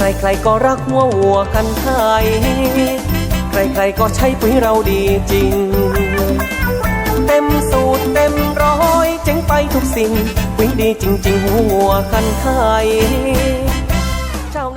ใครๆก็รักหัววัวกันไทย ใครๆก็ใช้ปุ๋ยเราดีจริง เต็มสูตรเต็มร้อยเจ๋งไปทุกสิ่ง ปุ๋ยดีจริง ๆ หัวกันไทย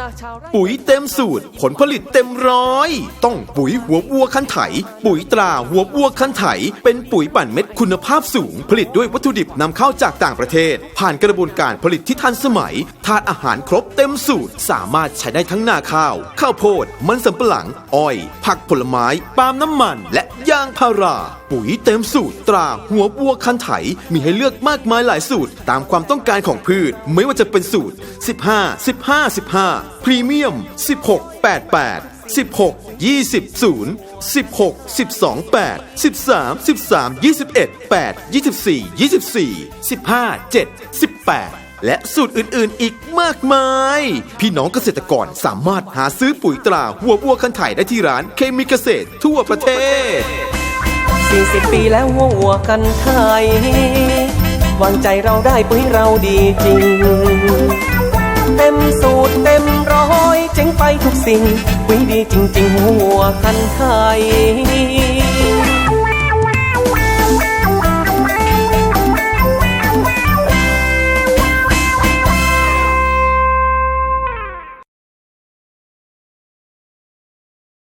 นาชาวไร่ปุ๋ยเต็มสูตร ผลผลิตเต็มร้อย ต้องปุ๋ยหัววัวคันไถ ปุ๋ยตราหัววัวคันไถ เป็นปุ๋ยปั่นเม็ดคุณภาพสูง ผลิตด้วยวัตถุดิบนำเข้าจากต่างประเทศ ผ่านกระบวนการผลิตที่ทันสมัยธาตุอาหารครบเต็มสูตร สามารถใช้ได้ทั้งนาข้าว ข้าวโพด มันสำปะหลัง อ้อย ผักผลไม้ปาล์มน้ำมัน และยางพารา ปุ๋ยเต็มสูตรตราหัววัวคันไถ มีให้เลือกมากมายหลายสูตร ตามความต้องการของพืช ไม่ว่าจะเป็นสูตร 15 15 15 พรีเมียม 16 88 16 20 0 16 12 8 13 13 21 8 24 24 15 7 18 และสูตรอื่นๆอีกมากมาย พี่น้องเกษตรกรสามารถหาซื้อปุ๋ยตราหัววัวคันไถได้ที่ร้านเคมีเกษตรทั่วประเทศ 40 ปีแล้วหัววัวกันไทยวางใจเราได้ปุ๋ยเราดีจริง เต็มสู สิ่ง ปุ๋ยดีจริง ๆ หัวคันไทย